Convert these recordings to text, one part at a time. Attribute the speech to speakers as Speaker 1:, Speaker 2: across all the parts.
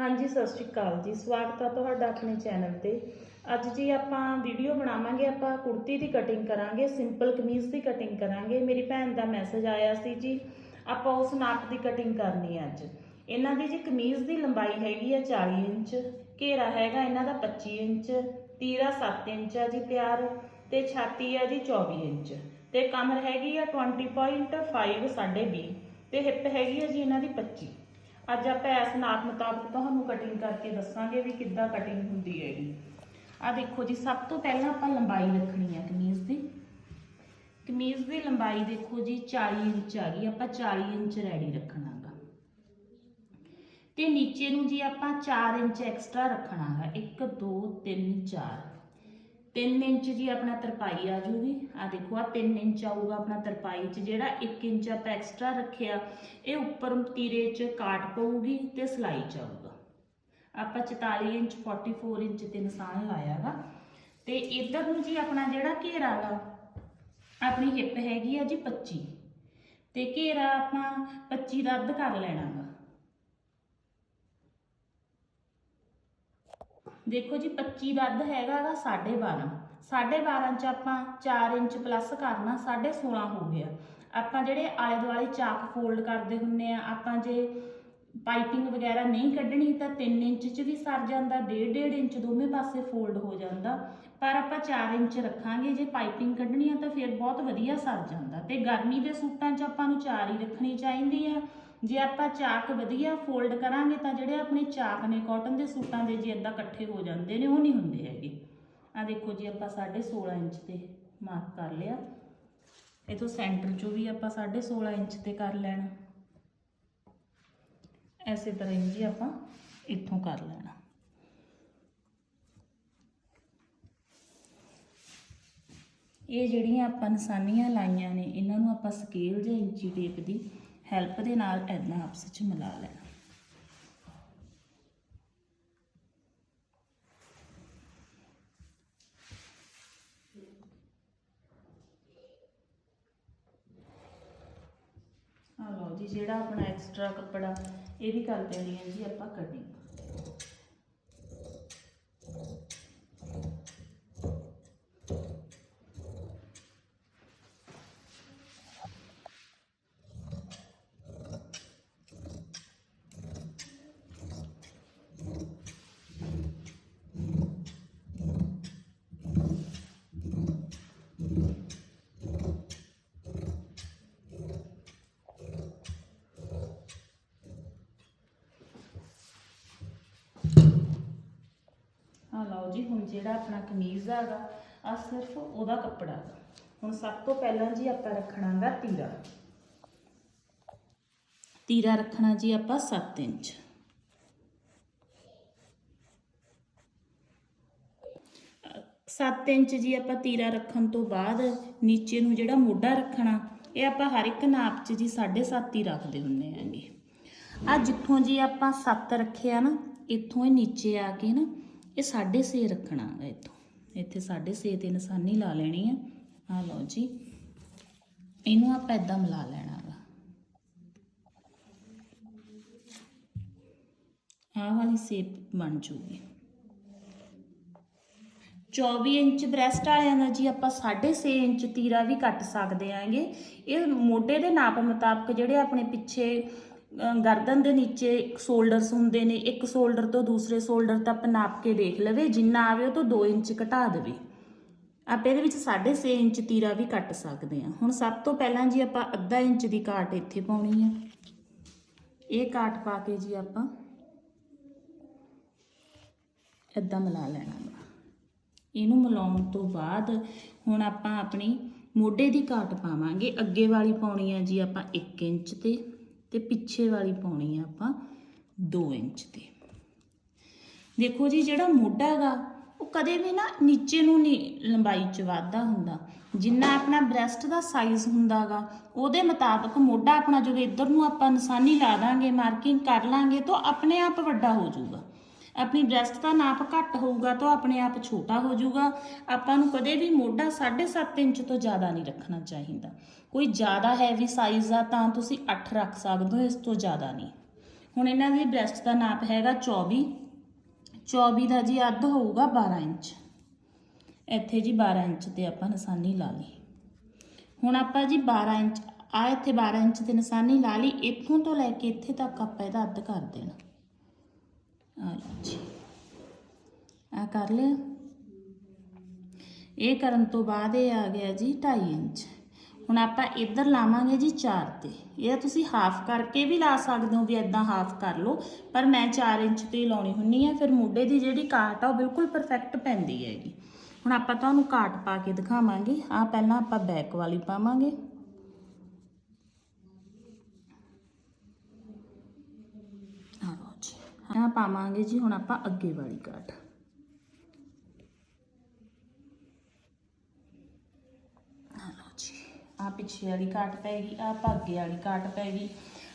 Speaker 1: ਹਾਂਜੀ, ਸਤਿ ਸ਼੍ਰੀ ਅਕਾਲ ਜੀ। ਸਵਾਗਤ ਹੈ ਤੁਹਾਡਾ ਆਪਣੇ ਚੈਨਲ ਤੇ। ਅੱਜ ਜੀ ਆਪਾਂ ਵੀਡੀਓ ਬਣਾਵਾਂਗੇ, ਆਪਾਂ ਕੁੜਤੀ ਦੀ ਕਟਿੰਗ ਕਰਾਂਗੇ ਸਿੰਪਲ ਕਮੀਜ਼ ਦੀ ਕਟਿੰਗ ਕਰਾਂਗੇ। ਮੇਰੀ ਭੈਣ ਦਾ ਮੈਸੇਜ ਆਇਆ ਸੀ ਜੀ, ਆਪਾਂ ਉਸ ਨਾਪ ਦੀ ਕਟਿੰਗ ਕਰਨੀ ਹੈ ਅੱਜ। ਇਹਨਾਂ ਦੀ ਜੀ ਕਮੀਜ਼ ਦੀ ਲੰਬਾਈ ਹੈਗੀ ਆ 40 ਇੰਚ, ਘੇਰਾ ਹੈਗਾ ਇਹਨਾਂ ਦਾ 25 ਇੰਚ, ਤੀਰਾ 7 ਇੰਚ ਆ ਜੀ ਤਿਆਰ, ਤੇ ਛਾਤੀ ਆ ਜੀ 24 ਇੰਚ। ਤੇ ਕਮਰ ਹੈਗੀ ਆ 20.5 ਸਾਢੇ 20 ਤੇ ਹਿੱਪ ਹੈਗੀ ਆ ਜੀ ਇਹਨਾਂ ਦੀ 25 ਅੱਜ ਆਪਾਂ ਇਸ ਨਾਪ ਮੁਤਾਬਕ ਤੁਹਾਨੂੰ ਕਟਿੰਗ ਕਰਕੇ ਦੱਸਾਂਗੇ ਵੀ ਕਿੱਦਾਂ ਕਟਿੰਗ ਹੁੰਦੀ ਹੈਗੀ। ਆ ਦੇਖੋ ਜੀ, ਸਭ ਤੋਂ ਪਹਿਲਾਂ ਆਪਾਂ ਲੰਬਾਈ ਰੱਖਣੀ ਹੈ ਕਮੀਜ਼ ਦੀ। ਕਮੀਜ਼ ਦੀ ਲੰਬਾਈ ਦੇਖੋ ਜੀ 40 ਇੰਚ ਆ ਗਈ, ਆਪਾਂ 40 ਇੰਚ ਰੈਡੀ ਰੱਖਣਾਗਾ। ਤੇ ਨੀਚੇ ਨੂੰ ਜੀ ਆਪਾਂ 4 ਇੰਚ ਐਕਸਟਰਾ ਰੱਖਣਾਗਾ 1 2 3 4 3 ਇੰਚ ਜੀ ਆਪਣਾ ਤਰਪਾਈ ਆ ਜੂਗੀ। ਆ ਦੇਖੋ ਆ 3 ਇੰਚ ਆਊਗਾ ਆਪਣਾ ਤਰਪਾਈ ਚ, ਜਿਹੜਾ 1 ਇੰਚ ਆਪਾਂ ਐਕਸਟਰਾ ਰੱਖਿਆ, ਇਹ ਉੱਪਰ ਤੀਰੇ ਚ ਕਾਟ ਪਊਗੀ ਤੇ ਸਿਲਾਈ ਚ ਆਊਗਾ। ਆਪਾਂ 44 ਇੰਚ 44 ਇੰਚ ਤੇ ਨਿਸ਼ਾਨ ਲਾਇਆਗਾ। ਤੇ ਇਧਰ ਨੂੰ ਜੀ ਆਪਣਾ ਜਿਹੜਾ ਘੇਰਾ ਗਾ, ਆਪਣੀ ਹਿੱਪ ਹੈਗੀ ਆ ਜੀ 25 ਤੇ ਘੇਰਾ ਆਪਾਂ 25 ਦਾ ਅੱਧ ਕਰ ਲੈਣਾਗਾ ਦੇਖੋ ਜੀ 25 ਦਾ ਅੱਧ ਹੈਗਾ ਗਾ 12.5 12.5 ਚ ਆਪਾਂ 4 ਇੰਚ ਪਲੱਸ ਕਰਨਾ 16.5 ਹੋ ਗਿਆ। ਆਪਾਂ ਜਿਹੜੇ ਆਲੇ ਦੁਆਲੇ ਚਾਕ ਫੋਲਡ ਕਰਦੇ ਹੁੰਨੇ ਆ, ਆਪਾਂ ਜੇ ਪਾਈਪਿੰਗ ਵਗੈਰਾ ਨਹੀਂ ਕੱਢਣੀ ਤਾਂ 3 ਇੰਚ ਚ ਵੀ ਸਰ ਜਾਂਦਾ 1.5 ਇੰਚ ਦੋਵੇਂ ਪਾਸੇ ਫੋਲਡ ਹੋ ਜਾਂਦਾ। ਪਰ ਆਪਾਂ 4 ਇੰਚ ਰੱਖਾਂਗੇ, ਜੇ ਪਾਈਪਿੰਗ ਕੱਢਣੀ ਆ ਤਾਂ ਫਿਰ ਬਹੁਤ ਵਧੀਆ ਸਰ ਜਾਂਦਾ। ਤੇ ਗਰਮੀ ਦੇ ਸੂਟਾਂ 'ਚ ਆਪਾਂ ਨੂੰ 4 ਹੀ ਰੱਖਣੀ ਚਾਹੀਦੀ ਆ। ਜੇ ਆਪਾਂ ਚਾਕ ਵਧੀਆ ਫੋਲਡ ਕਰਾਂਗੇ ਤਾਂ ਜਿਹੜੇ ਆਪਣੇ ਚਾਕ ਨੇ ਕਾਟਨ ਦੇ ਸੂਟਾਂ ਦੇ ਜੇ ਇਦਾਂ ਇਕੱਠੇ ਹੋ ਜਾਂਦੇ ਨੇ, ਉਹ ਨਹੀਂ ਹੁੰਦੇ ਹੈਗੇ। ਆ ਦੇਖੋ ਜੀ, ਆਪਾਂ 16.5 ਇੰਚ ਤੇ ਮਾਰਕ ਕਰ ਲਿਆ। ਇਥੋਂ ਸੈਂਟਰ ਚੋਂ ਵੀ ਆਪਾਂ 16.5 ਇੰਚ ਤੇ ਕਰ ਲੈਣਾ। ਐਸੇ ਤਰ੍ਹਾਂ ਹੀ ਜੀ ਆਪਾਂ ਇੱਥੋਂ ਕਰ ਲੈਣਾ। ਇਹ ਜਿਹੜੀਆਂ ਆਪਾਂ ਨਿਸ਼ਾਨੀਆਂ ਲਾਈਆਂ ਨੇ, ਇਹਨਾਂ ਨੂੰ ਆਪਾਂ ਸਕੇਲ ਜਾਂ ਇੰਚੀ ਟੇਪ ਦੀ ਹੈਲਪ ਦੇ ਨਾਲ ਐਦਾਂ ਆਪਸ ਵਿੱਚ ਮਿਲਾ ਲੈਣਾ। ਆ ਲਓ ਜੀ, ਜਿਹੜਾ ਆਪਣਾ ਐਕਸਟਰਾ ਕੱਪੜਾ, ਇਹ ਵੀ ਕਰ ਦੇਣੀ ਹੈ ਜੀ ਆਪਾਂ ਕਟਿੰਗ ਆ ਲਓ ਜੀ, ਹੁਣ ਜਿਹੜਾ ਆਪਣਾ ਕਮੀਜ਼ ਹੈਗਾ ਆ ਸਿਰਫ ਉਹਦਾ ਕੱਪੜਾ ਗਾ। ਹੁਣ ਸਭ ਤੋਂ ਪਹਿਲਾਂ ਜੀ ਆਪਾਂ ਰੱਖਣਾਗਾ ਤੀਰਾ। ਤੀਰਾ ਰੱਖਣਾ ਜੀ ਆਪਾਂ 7 ਇੰਚ। ਸੱਤ ਇੰਚ ਜੀ ਆਪਾਂ ਤੀਰਾ ਰੱਖਣ ਤੋਂ ਬਾਅਦ ਨੀਚੇ ਨੂੰ ਜਿਹੜਾ ਮੋਢਾ ਰੱਖਣਾ, ਇਹ ਆਪਾਂ ਹਰ ਇੱਕ ਨਾਪ 'ਚ ਜੀ 7.5 ਹੀ ਰੱਖਦੇ ਹੁੰਨੇ ਆਂਗੇ ਆ ਜਿੱਥੋਂ ਜੀ ਆਪਾਂ 7 ਰੱਖਿਆ ਨਾ, ਇੱਥੋਂ ਇਹ ਨੀਚੇ ਆ ਕੇ ਨਾ ਇਹ 6.5 ਰੱਖਣਾ ਗਾ ਇੱਥੋਂ। ਇੱਥੇ 6.5 ਤੇ ਨਿਸ਼ਾਨੀ ਲਾ ਲੈਣੀ ਆ। ਆ ਲਓ ਜੀ। ਇਹਨੂੰ ਆਪਾਂ ਇਦਾਂ ਮਿਲਾ ਲੈਣਾ ਗਾ ਆਹ ਵਾਲੀ ਸ਼ੇਪ ਬਣ ਜੂਗੀ। 24 ਇੰਚ ਬ੍ਰੈਸਟ ਵਾਲਿਆਂ ਦਾ ਜੀ ਆਪਾਂ 6.5 ਇੰਚ ਤੀਰਾ ਵੀ ਕੱਟ ਸਕਦੇ ਆਂਗੇ। ਇਹ ਮੋਢੇ ਦੇ ਨਾਪ ਮੁਤਾਬਕ ਜਿਹੜੇ ਆਪਣੇ ਪਿੱਛੇ ਗਰਦਨ ਦੇ ਨੀਚੇ ਸ਼ੋਲਡਰਸ ਹੁੰਦੇ ਨੇ, ਇੱਕ ਸ਼ੋਲਡਰ ਤੋਂ ਦੂਸਰੇ ਸ਼ੋਲਡਰ ਤੱਕ ਨਾਪ ਕੇ ਦੇਖ ਲਵੇ, ਜਿੰਨਾ ਆਵੇ ਉਹ ਤੋਂ 2 ਇੰਚ ਘਟਾ ਦੇਵੇ। ਆਪਾਂ ਇਹਦੇ ਵਿੱਚ 6.5 ਇੰਚ ਤੀਰਾ ਵੀ ਕੱਟ ਸਕਦੇ ਹਾਂ। ਹੁਣ ਸਭ ਤੋਂ ਪਹਿਲਾਂ ਜੀ ਆਪਾਂ ਅੱਧਾ ਇੰਚ ਦੀ ਕਾਟ ਇੱਥੇ ਪਾਉਣੀ ਹੈ ਇਹ ਕਾਟ ਪਾ ਕੇ ਜੀ ਆਪਾਂ ਇੱਦਾਂ ਮਿਲਾ ਲੈਣਾ ਗਾ। ਇਹਨੂੰ ਮਿਲਾਉਣ ਤੋਂ ਬਾਅਦ ਹੁਣ ਆਪਾਂ ਆਪਣੀ ਮੋਢੇ ਦੀ ਕਾਟ ਪਾਵਾਂਗੇ। ਅੱਗੇ ਵਾਲੀ ਪਾਉਣੀ ਆ ਜੀ ਆਪਾਂ 1 ਇੰਚ ਤੇ। ਤੇ ਪਿੱਛੇ ਵਾਲੀ ਪਾਉਣੀ ਆ ਆਪਾਂ 2 ਇੰਚ ਤੇ ਦੇਖੋ ਜੀ, ਜਿਹੜਾ ਮੋਢਾ ਹੈਗਾ, ਉਹ ਕਦੇ ਵੀ ਨਾ ਨੀਚੇ ਨੂੰ ਨਹੀਂ ਲੰਬਾਈ ਚ ਵਾਧਾ ਹੁੰਦਾ। ਜਿੰਨਾ ਆਪਣਾ ਬ੍ਰੈਸਟ ਦਾ ਸਾਈਜ਼ ਹੁੰਦਾਗਾ ਉਹਦੇ ਮੁਤਾਬਕ ਮੋਢਾ ਆਪਣਾ ਜਦੋਂ ਇੱਧਰ ਨੂੰ ਆਪਾਂ ਨਿਸ਼ਾਨੀ ਲਾ ਦਾਂਗੇ ਮਾਰਕਿੰਗ ਕਰ ਲਾਂਗੇ, ਤਾਂ ਆਪਣੇ ਆਪ ਵੱਡਾ ਹੋ ਜਾਊਗਾ। ਆਪਣੀ ਬ੍ਰੈਸਟ ਦਾ ਨਾਪ ਘੱਟ ਹੋਊਗਾ ਤਾਂ ਆਪਣੇ ਆਪ ਛੋਟਾ ਹੋ ਜਾਊਗਾ। ਆਪਾਂ ਨੂੰ ਕਦੇ ਵੀ ਮੋਢਾ 7.5 ਇੰਚ ਤੋਂ ਜ਼ਿਆਦਾ ਨਹੀਂ ਰੱਖਣਾ ਚਾਹੀਦਾ। ਕੋਈ ਜ਼ਿਆਦਾ ਹੈਵੀ ਸਾਈਜ਼ ਆ ਤਾਂ ਤੁਸੀਂ 8 ਰੱਖ ਸਕਦੇ ਹੋ, ਇਸ ਤੋਂ ਜ਼ਿਆਦਾ ਨਹੀਂ। ਹੁਣ ਇਹਨਾਂ ਦੀ ਬ੍ਰੈਸਟ ਦਾ ਨਾਪ ਹੈਗਾ 24 24 ਦਾ ਜੀ ਅੱਧ ਹੋਊਗਾ 12 ਇੰਚ। ਇੱਥੇ ਜੀ 12 ਇੰਚ ਤੇ ਆਪਾਂ ਨਿਸ਼ਾਨੀ ਲਾ ਲਈ। ਹੁਣ ਆਪਾਂ ਜੀ 12 ਇੰਚ ਆ ਇੱਥੇ 12 ਇੰਚ ਤੇ ਨਿਸ਼ਾਨੀ ਲਾ ਲਈ, ਇੱਥੋਂ ਤੋਂ ਲੈ ਕੇ ਇੱਥੇ ਤੱਕ ਆਪਾਂ ਇਹਦਾ ਅੱਧ ਕਰ ਦੇਣਾ। ਆ ਲਓ ਜੀ। ਆ ਕਰ ਲਿਆ। ਇਹ ਕਰਨ ਤੋਂ ਬਾਅਦ ਇਹ ਆ ਗਿਆ ਜੀ 2.5 ਇੰਚ। ਹੁਣ ਆਪਾਂ ਇੱਧਰ ਲਾਵਾਂਗੇ ਜੀ 4 ਤੇ। ਇਹ ਤੁਸੀਂ ਹਾਫ ਕਰਕੇ ਵੀ ਲਾ ਸਕਦੇ ਹੋ ਵੀ ਇਦਾਂ ਹਾਫ ਕਰ ਲਓ, ਪਰ ਮੈਂ 4 ਇੰਚ ਤੇ ਲਾਉਣੀ ਹੁੰਨੀ ਆ। ਫਿਰ ਮੋਢੇ ਦੀ ਜਿਹੜੀ ਕਾਟ ਆ ਉਹ ਬਿਲਕੁਲ ਪਰਫੈਕਟ ਪੈਂਦੀ ਹੈਗੀ। ਹੁਣ ਆਪਾਂ ਤੁਹਾਨੂੰ ਕਾਟ ਪਾ ਕੇ ਦਿਖਾਵਾਂਗੇ। ਆ ਪਹਿਲਾਂ ਆਪਾਂ ਬੈਕ ਵਾਲੀ ਪਾਵਾਂਗੇ ਆ ਲਓ ਜੀ ਆ ਪਾਵਾਂਗੇ ਜੀ, ਹੁਣ ਆਪਾਂ ਅੱਗੇ ਵਾਲੀ ਕਾਟ ਆ ਪਿੱਛੇ ਵਾਲੀ ਕਾਟ ਪੈ ਗਈ ਆ ਭਾਗੇ ਵਾਲੀ ਕਾਟ ਪੈ ਗਈ।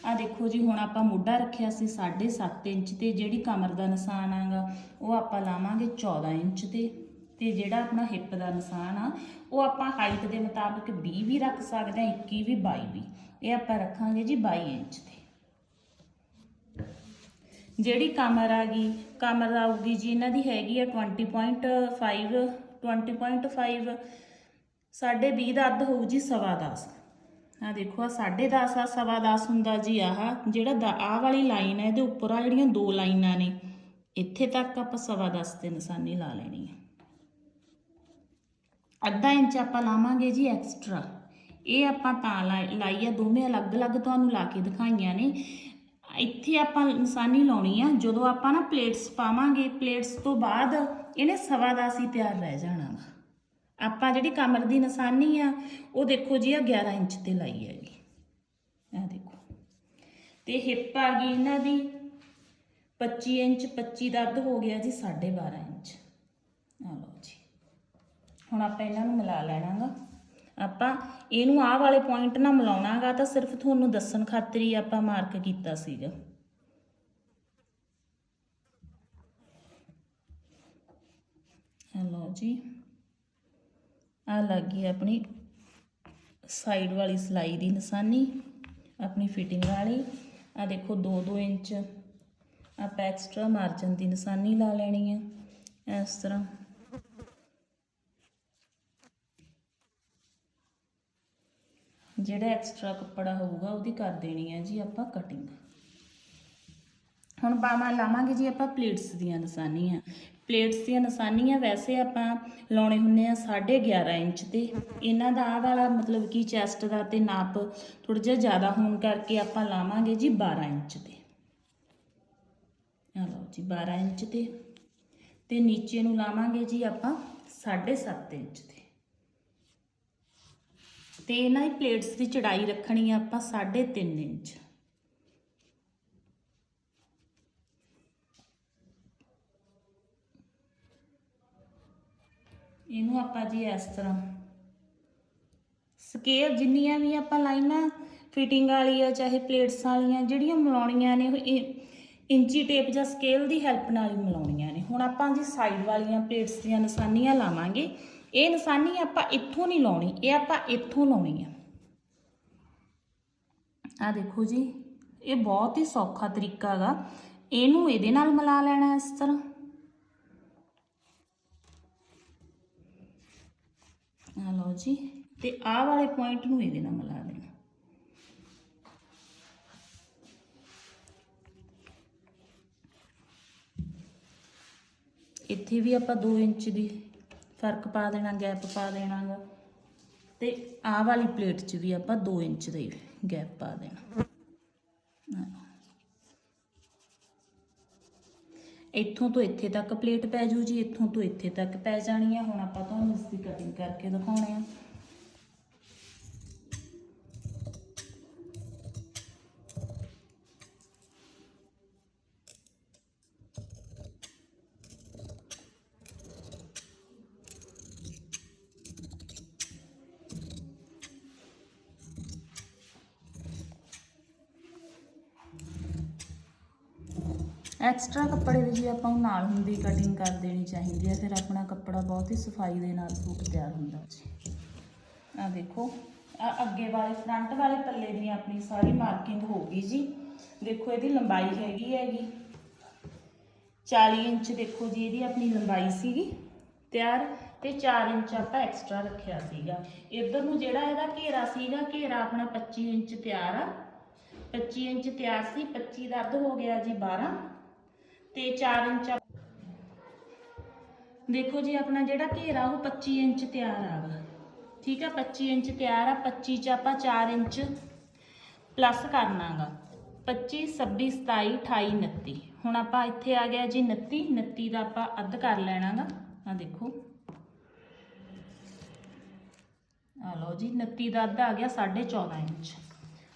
Speaker 1: ਆ ਦੇਖੋ ਜੀ, ਹੁਣ ਆਪਾਂ ਮੋਢਾ ਰੱਖਿਆ ਸੀ 7.5 ਇੰਚ ਤੇ, ਜਿਹੜੀ ਕਮਰ ਦਾ ਨਿਸ਼ਾਨ ਆਗਾ, ਉਹ ਆਪਾਂ ਲਾਵਾਂਗੇ 14 ਇੰਚ ਤੇ। ਤੇ ਜਿਹੜਾ ਆਪਣਾ ਹਿੱਪ ਦਾ ਨਿਸ਼ਾਨ ਆ, ਉਹ ਆਪਾਂ ਹਾਈਟ ਦੇ ਮੁਤਾਬਕ 20 ਵੀ ਰੱਖ ਸਕਦੇ ਆ 21 ਵੀ 22 ਵੀ। ਇਹ ਆਪਾਂ ਰੱਖਾਂਗੇ ਜੀ 22 ਇੰਚ ਤੇ। ਜਿਹੜੀ ਕਮਰ ਆ ਗਈ, ਕਮਰ ਆਊਗੀ ਜੀ ਇਹਨਾਂ ਦੀ ਹੈਗੀ ਆ 20.5 20.5 ਸਾਢੇ 20 ਦਾ ਅੱਧ ਹੋਊ ਜੀ ਸਵਾ ਦਸ। ਆ ਦੇਖੋ ਆ ਸਾਢੇ ਦਸ ਆ ਸਵਾ ਦਸ ਹੁੰਦਾ ਜੀ ਆਹ, ਜਿਹੜਾ ਦਾ, ਆਹ ਵਾਲੀ ਲਾਈਨ ਹੈ ਇਹਦੇ ਉੱਪਰ ਆ ਜਿਹੜੀਆਂ ਦੋ ਲਾਈਨਾਂ ਨੇ, ਇੱਥੇ ਤੱਕ ਆਪਾਂ ਸਵਾ ਦਸ ਤੇ ਨਿਸ਼ਾਨੀ ਲਾ ਲੈਣੀ ਹੈ ਅੱਧਾ ਇੰਚ ਆਪਾਂ ਲਾਵਾਂਗੇ ਜੀ ਐਕਸਟਰਾ ਇਹ ਆਪਾਂ ਤਾਂ ਲਾ- ਲਾਈ ਆ, ਦੋਵੇਂ ਅਲੱਗ-ਅਲੱਗ ਤੁਹਾਨੂੰ ਲਾ ਕੇ ਦਿਖਾਈਆਂ ਨੇ। ਇੱਥੇ ਆਪਾਂ ਨਿਸ਼ਾਨੀ ਲਾਉਣੀ ਆ, ਜਦੋਂ ਆਪਾਂ ਨਾ ਪਲੇਟਸ ਪਾਵਾਂਗੇ ਪਲੇਟਸ ਤੋਂ ਬਾਅਦ ਇਹਨੇ ਸਵਾ ਦਸ ਹੀ ਤਿਆਰ ਰਹਿ ਜਾਣਾ ਵਾ। ਆਪਾਂ ਜਿਹੜੀ ਕਮਰ ਦੀ ਨਿਸ਼ਾਨੀ ਆ, ਉਹ ਦੇਖੋ ਜੀ ਆ 11 ਇੰਚ ਤੇ ਲਾਈ ਹੈਗੀ। ਆ ਦੇਖੋ। ਤੇ ਹਿੱਪ ਆ ਗਈ ਇਹਨਾਂ ਦੀ 25 ਇੰਚ 25 ਦਾ ਅੱਧ ਹੋ ਗਿਆ ਜੀ 12.5 ਇੰਚ। ਆ ਲਓ ਜੀ। ਹੁਣ ਆਪਾਂ ਇਹਨਾਂ ਨੂੰ ਮਿਲਾ ਲੈਣਾਗਾ ਆਪਾਂ ਇਹਨੂੰ ਆਹ ਵਾਲੇ ਪੁਆਇੰਟ ਨਾਲ ਮਿਲਾਉਣਾਗਾ ਤਾਂ ਸਿਰਫ ਤੁਹਾਨੂੰ ਦੱਸਣ ਖਾਤਰ ਹੀ ਆਪਾਂ ਮਾਰਕ ਕੀਤਾ ਸੀਗਾ। ਹਲੋ ਜੀ। ਆ ਲੱਗ ਗਈ ਆਪਣੀ ਸਾਈਡ ਵਾਲੀ ਸਲਾਈ ਦੀ ਨਿਸ਼ਾਨੀ, ਆਪਣੀ ਫਿਟਿੰਗ ਵਾਲੀ। ਆ ਦੇਖੋ 2-2 ਇੰਚ ਆਪਾਂ ਐਕਸਟਰਾ ਮਾਰਜਨ ਦੀ ਨਿਸ਼ਾਨੀ ਲਾ ਲੈਣੀ ਹੈ ਇਸ ਤਰ੍ਹਾਂ ਜਿਹੜਾ ਐਕਸਟਰਾ ਕੱਪੜਾ ਹੋਊਗਾ ਉਹਦੀ ਕਰ ਦੇਣੀ ਹੈ ਜੀ ਆਪਾਂ ਕਟਿੰਗ ਹੁਣ ਬਾਹਾਂ ਲਾਵਾਂਗੇ ਜੀ ਆਪਾਂ ਪਲੇਟਸ ਦੀਆਂ ਨਿਸ਼ਾਨੀਆਂ। ਪਲੇਟਸ ਦੀਆਂ ਨਿਸ਼ਾਨੀਆਂ ਵੈਸੇ ਆਪਾਂ ਲਾਉਣੇ ਹੁੰਨੇ ਆ 11.5 ਇੰਚ ਤੇ। ਇਹਨਾਂ ਦਾ ਆਹ ਵਾਲਾ ਮਤਲਬ ਕਿ ਚੈਸਟ ਦਾ ਤੇ ਨਾਪ ਥੋੜਾ ਜਿਹਾ ਜ਼ਿਆਦਾ ਹੋਣ ਕਰਕੇ ਆਪਾਂ ਲਾਵਾਂਗੇ ਜੀ 12 ਇੰਚ ਤੇ। ਆ ਲਓ ਜੀ 12 ਇੰਚ ਤੇ। ਤੇ ਨੀਚੇ ਨੂੰ ਲਾਵਾਂਗੇ ਜੀ ਆਪਾਂ 7.5 ਇੰਚ ਤੇ। ਤੇ ਇਹਨਾਂ ਦੀ ਪਲੇਟਸ ਦੀ ਚੜਾਈ ਰੱਖਣੀ ਆ ਆਪਾਂ 3.5 ਇੰਚ। ਇਹਨੂੰ ਆਪਾਂ ਜੀ ਇਸ ਤਰ੍ਹਾਂ ਸਕੇਲ ਜਿੰਨੀਆਂ ਵੀ ਆਪਾਂ ਲਾਈਨਾਂ ਫਿਟਿੰਗ ਵਾਲੀ ਆ ਚਾਹੇ ਪਲੇਟਸ ਵਾਲੀਆਂ, ਜਿਹੜੀਆਂ ਮਿਲਾਉਣੀਆਂ ਨੇ ਉਹ ਇਹ ਇੰਚੀ ਟੇਪ ਜਾਂ ਸਕੇਲ ਦੀ ਹੈਲਪ ਨਾਲ ਹੀ ਮਿਲਾਉਣੀਆਂ ਨੇ। ਹੁਣ ਆਪਾਂ ਜੀ ਸਾਈਡ ਵਾਲੀਆਂ ਪਲੇਟਸ ਦੀਆਂ ਨਿਸ਼ਾਨੀਆਂ ਲਾਵਾਂਗੇ। ਇਹ ਨਿਸ਼ਾਨੀ ਆਪਾਂ ਇੱਥੋਂ ਨਹੀਂ ਲਾਉਣੀ, ਇਹ ਆਪਾਂ ਇੱਥੋਂ ਲਾਉਣੀ ਆ। ਆ ਦੇਖੋ ਜੀ, ਇਹ ਬਹੁਤ ਹੀ ਸੌਖਾ ਤਰੀਕਾ ਹੈਗਾ। ਇਹਨੂੰ ਇਹਦੇ ਨਾਲ ਮਿਲਾ ਲੈਣਾ ਇਸ ਤਰ੍ਹਾਂ। ਆ ਲਓ ਜੀ, ਤੇ ਆਹ ਵਾਲੇ ਪੁਆਇੰਟ ਨੂੰ ਇਹਦੇ ਨਾਲ ਮਿਲਾ ਦੇਣਾ। ਇੱਥੇ ਵੀ ਆਪਾਂ 2 ਇੰਚ ਦੀ ਫ਼ਰਕ ਪਾ ਦੇਣਾ ਗੈਪ ਪਾ ਦੇਣਾਗਾ। ਤੇ ਆਹ ਵਾਲੀ ਪਲੇਟ 'ਚ ਵੀ ਆਪਾਂ 2 ਇੰਚ ਦਾ ਹੀ ਗੈਪ ਪਾ ਦੇਣਾ। ਇੱਥੋਂ ਤੋਂ ਇੱਥੇ ਤੱਕ ਪਲੇਟ ਪੈ ਜੂ ਜੀ, ਇੱਥੋਂ ਤੋਂ ਇੱਥੇ ਤੱਕ ਪੈ ਜਾਣੀ ਆ। ਹੁਣ ਆਪਾਂ ਤੁਹਾਨੂੰ ਇਸ ਦੀ ਕਟਿੰਗ ਕਰਕੇ ਦਿਖਾਉਣੇ ਆ। ਐਕਸਟਰਾ ਕੱਪੜੇ ਦੀ ਜੀ ਆਪਾਂ ਨੂੰ ਨਾਲ ਹੁੰਦੀ ਕਟਿੰਗ ਕਰ ਦੇਣੀ ਚਾਹੀਦੀ ਹੈ, ਫਿਰ ਆਪਣਾ ਕੱਪੜਾ ਬਹੁਤ ਹੀ ਸਫ਼ਾਈ ਦੇ ਨਾਲ ਸੂਟ ਤਿਆਰ ਹੁੰਦਾ ਜੀ। ਆ ਦੇਖੋ ਆ ਅੱਗੇ ਵਾਲੇ ਫਰੰਟ ਵਾਲੇ ਪੱਲੇ ਦੀ ਆਪਣੀ ਸਾਰੀ ਮਾਰਕਿੰਗ ਹੋ ਗਈ ਜੀ। ਦੇਖੋ ਇਹਦੀ ਲੰਬਾਈ ਹੈਗੀ ਹੈਗੀ। 40 ਇੰਚ ਦੇਖੋ ਜੀ, ਇਹਦੀ ਆਪਣੀ ਲੰਬਾਈ ਸੀਗੀ ਤਿਆਰ ਤੇ 4 ਇੰਚ ਆਪਾਂ ਐਕਸਟਰਾ ਰੱਖਿਆ ਸੀਗਾ। ਇਧਰ ਨੂੰ ਜਿਹੜਾ ਇਹਦਾ ਘੇਰਾ ਸੀਗਾ, ਘੇਰਾ ਆਪਣਾ 25 ਇੰਚ ਤਿਆਰ ਆ। 25 ਇੰਚ ਤਿਆਰ ਸੀ 25 ਦਾ ਅੱਧ ਹੋ ਗਿਆ ਜੀ 12 ਤੇ 4 ਇੰਚ ਦੇਖੋ ਜੀ, ਆਪਣਾ ਜਿਹੜਾ ਘੇਰਾ, ਉਹ 25 ਇੰਚ ਤਿਆਰ ਆਗਾ ਠੀਕ ਆ 25 ਇੰਚ ਤਿਆਰ ਆ 25 ਚ ਆਪਾਂ 4 ਇੰਚ ਪਲੱਸ ਕਰਨਾਗਾ 25 26 27 28 29 ਹੁਣ ਆਪਾਂ ਇੱਥੇ ਆ ਗਿਆ ਜੀ 29 29 ਦਾ ਆਪਾਂ ਅੱਧ ਕਰ ਲੈਣਾਗਾ ਆ ਦੇਖੋ। ਆ ਲਓ ਜੀ 29 ਦਾ ਅੱਧ ਆ ਗਿਆ 14.5 ਇੰਚ।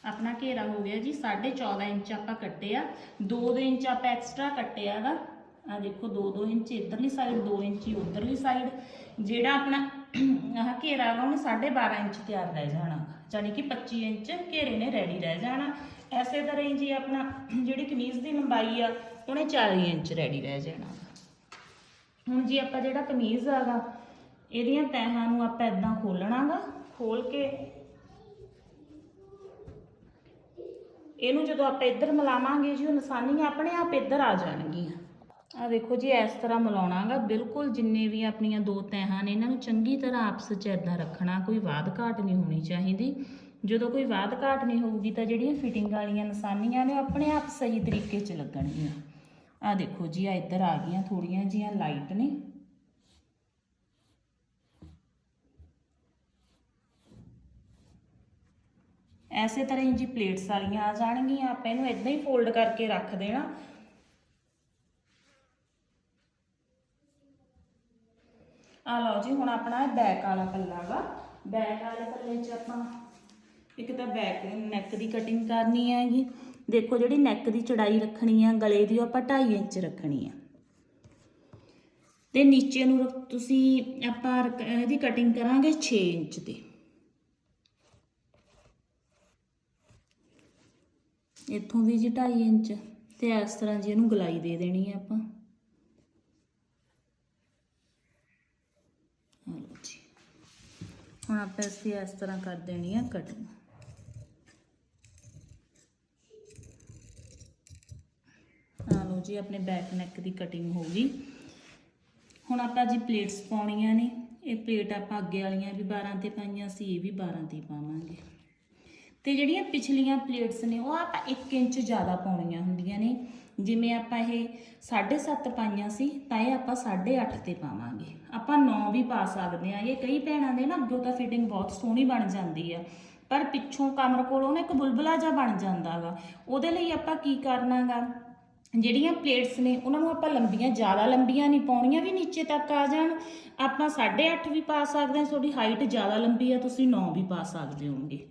Speaker 1: ਆਪਣਾ ਘੇਰਾ ਹੋ ਗਿਆ ਜੀ 14.5 ਇੰਚ ਆਪਾਂ ਕੱਟਿਆ 2 ਇੰਚ ਆਪਾਂ ਐਕਸਟਰਾ ਕੱਟਿਆ ਕੱਟਿਆਗਾ। ਆ ਦੇਖੋ 2-2 ਇੰਚ ਇਧਰਲੀ ਸਾਈਡ 2 ਇੰਚ ਹੀ ਉਧਰਲੀ ਸਾਈਡ ਜਿਹੜਾ ਆਪਣਾ ਆਹ ਘੇਰਾ ਵਾ ਉਹਨੇ 12.5 ਇੰਚ ਤਿਆਰ ਰਹਿ ਜਾਣਾ। ਯਾਨੀ ਕਿ 25 ਇੰਚ ਘੇਰੇ ਨੇ ਰੈਡੀ ਰਹਿ ਜਾਣਾ। ਐਸੇ ਤਰ੍ਹਾਂ ਹੀ ਜੀ ਆਪਣਾ ਜਿਹੜੀ ਕਮੀਜ਼ ਦੀ ਲੰਬਾਈ ਆ, ਉਹਨੇ 40 ਇੰਚ ਰੈਡੀ ਰਹਿ ਜਾਣਾ। ਹੁਣ ਜੀ ਆਪਾਂ ਜਿਹੜਾ ਕਮੀਜ਼ ਆਗਾ, ਇਹਦੀਆਂ ਤਹਿਾਂ ਨੂੰ ਆਪਾਂ ਇਦਾਂ ਖੋਲਣਾਗਾ, ਖੋਲ ਕੇ ਇਹਨੂੰ ਜਦੋਂ ਆਪਾਂ ਇੱਧਰ ਮਿਲਾਵਾਂਗੇ ਜੀ, ਉਹ ਨਿਸ਼ਾਨੀਆਂ ਆਪਣੇ ਆਪ ਇੱਧਰ ਆ ਜਾਣਗੀਆਂ। ਆ ਦੇਖੋ ਜੀ, ਇਸ ਤਰ੍ਹਾਂ ਮਿਲਾਉਣਾਗਾ। ਬਿਲਕੁਲ ਜਿੰਨੇ ਵੀ ਆਪਣੀਆਂ ਦੋ ਤਹਿਾਂ ਨੇ, ਇਹਨਾਂ ਨੂੰ ਚੰਗੀ ਤਰ੍ਹਾਂ ਆਪਸ ਵਿੱਚ ਇਦਾਂ ਰੱਖਣਾ, ਕੋਈ ਵਾਧ ਘਾਟ ਨਹੀਂ ਹੋਣੀ ਚਾਹੀਦੀ। ਜਦੋਂ ਕੋਈ ਵਾਧ ਘਾਟ ਨਹੀਂ ਹੋਊਗੀ, ਤਾਂ ਜਿਹੜੀਆਂ ਫਿਟਿੰਗ ਵਾਲੀਆਂ ਨਿਸ਼ਾਨੀਆਂ ਨੇ, ਉਹ ਆਪਣੇ ਆਪ ਸਹੀ ਤਰੀਕੇ 'ਚ ਲੱਗਣਗੀਆਂ। ਆ ਦੇਖੋ ਜੀ ਆ ਇੱਧਰ ਆ ਗਈਆਂ ਥੋੜੀਆਂ ਜੀਆਂ ਲਾਈਟ ਨੇ। ਐਸੇ ਤਰ੍ਹਾਂ ਹੀ ਜੀ ਪਲੇਟਸ ਵਾਲੀਆਂ ਆ ਜਾਣਗੀਆਂ, ਆਪਾਂ ਇਹਨੂੰ ਇਦਾਂ ਹੀ ਫੋਲਡ ਕਰਕੇ ਰੱਖ ਦੇਣਾ। ਆ ਲਓ ਜੀ, ਹੁਣ ਆਪਣਾ ਬੈਕ ਵਾਲਾ ਪੱਲਾ ਵਾ। ਬੈਕ ਵਾਲੇ ਪੱਲੇ 'ਚ ਆਪਾਂ ਇੱਕ ਤਾਂ ਬੈਕ ਨੈਕ ਦੀ ਕਟਿੰਗ ਕਰਨੀ ਹੈਗੀ। ਦੇਖੋ ਜਿਹੜੀ ਨੈਕ ਦੀ ਚੜਾਈ ਰੱਖਣੀ ਆ, ਗਲੇ ਦੀ ਉਹ ਆਪਾਂ 2.5 ਇੰਚ ਰੱਖਣੀ ਆ। ਤੇ ਨੀਚੇ ਨੂੰ ਰੱਖ- ਤੁਸੀਂ ਆਪਾਂ ਰਕ- ਇਹਦੀ ਕਟਿੰਗ ਕਰਾਂਗੇ 6 ਇੰਚ ਦੀ ਇੱਥੋਂ ਵੀ ਜੀ 2.5 ਇੰਚ ਤੇ ਇਸ ਤਰ੍ਹਾਂ ਜੀ ਇਹਨੂੰ ਗਲਾਈ ਦੇ ਦੇਣੀ ਹੈ ਆਪਾਂ। ਲਓ ਜੀ। ਹੁਣ ਆਪਾਂ ਇਸੇ ਇਸ ਤਰ੍ਹਾਂ ਕਰ ਦੇਣੀ ਆ ਕਟਿੰਗ ਆ ਲਓ ਜੀ, ਆਪਣੇ ਬੈਕ ਨੈਕ ਦੀ ਕਟਿੰਗ ਹੋ ਗਈ। ਹੁਣ ਆਪਾਂ ਜੀ ਪਲੇਟਸ ਪਾਉਣੀਆਂ ਨੇ। ਇਹ ਪਲੇਟ ਆਪਾਂ ਅੱਗੇ ਵਾਲੀਆਂ ਵੀ 12 ਤੇ ਪਾਈਆਂ ਸੀ, ਇਹ ਵੀ 12 ਤੇ ਪਾਵਾਂਗੇ। ਤੇ ਜਿਹੜੀਆਂ ਪਿਛਲੀਆਂ ਪਲੇਟਸ ਨੇ, ਉਹ ਆਪਾਂ 1 ਇੰਚ ਜ਼ਿਆਦਾ ਪਾਉਣੀਆਂ ਹੁੰਦੀਆਂ ਨੇ। ਜਿਵੇਂ ਆਪਾਂ ਇਹ 7.5 ਪਾਈਆਂ ਸੀ, ਤਾਂ ਇਹ ਆਪਾਂ 8.5 ਤੇ ਪਾਵਾਂਗੇ। ਆਪਾਂ 9 ਵੀ ਪਾ ਸਕਦੇ ਆ ਇਹ ਕਈ ਭੈਣਾਂ ਦੇ ਨਾ ਅੱਗੋਂ ਤਾਂ ਫਿਟਿੰਗ ਬਹੁਤ ਸੋਹਣੀ ਬਣ ਜਾਂਦੀ ਆ। ਪਰ ਪਿੱਛੋਂ ਕਮਰ ਕੋਲੋਂ ਨਾ ਇੱਕ ਬੁਲਬੁਲਾ ਜਿਹਾ ਬਣ ਜਾਂਦਾਗਾ ਉਹਦੇ ਲਈ ਆਪਾਂ ਕੀ ਕਰਨਾਗਾ ਜਿਹੜੀਆਂ ਪਲੇਟਸ ਨੇ, ਉਹਨਾਂ ਨੂੰ ਆਪਾਂ ਲੰਬੀਆਂ, ਜ਼ਿਆਦਾ ਲੰਬੀਆਂ ਨਹੀਂ ਪਾਉਣੀਆਂ, ਵੀ ਨੀਚੇ ਤੱਕ ਆ ਜਾਣ। ਆਪਾਂ 8.5 ਵੀ ਪਾ ਸਕਦੇ ਹਾਂ। ਤੁਹਾਡੀ ਹਾਈਟ ਜ਼ਿਆਦਾ ਲੰਬੀ ਆ, ਤੁਸੀਂ 9 ਵੀ ਪਾ ਸਕਦੇ ਹੋਗੇ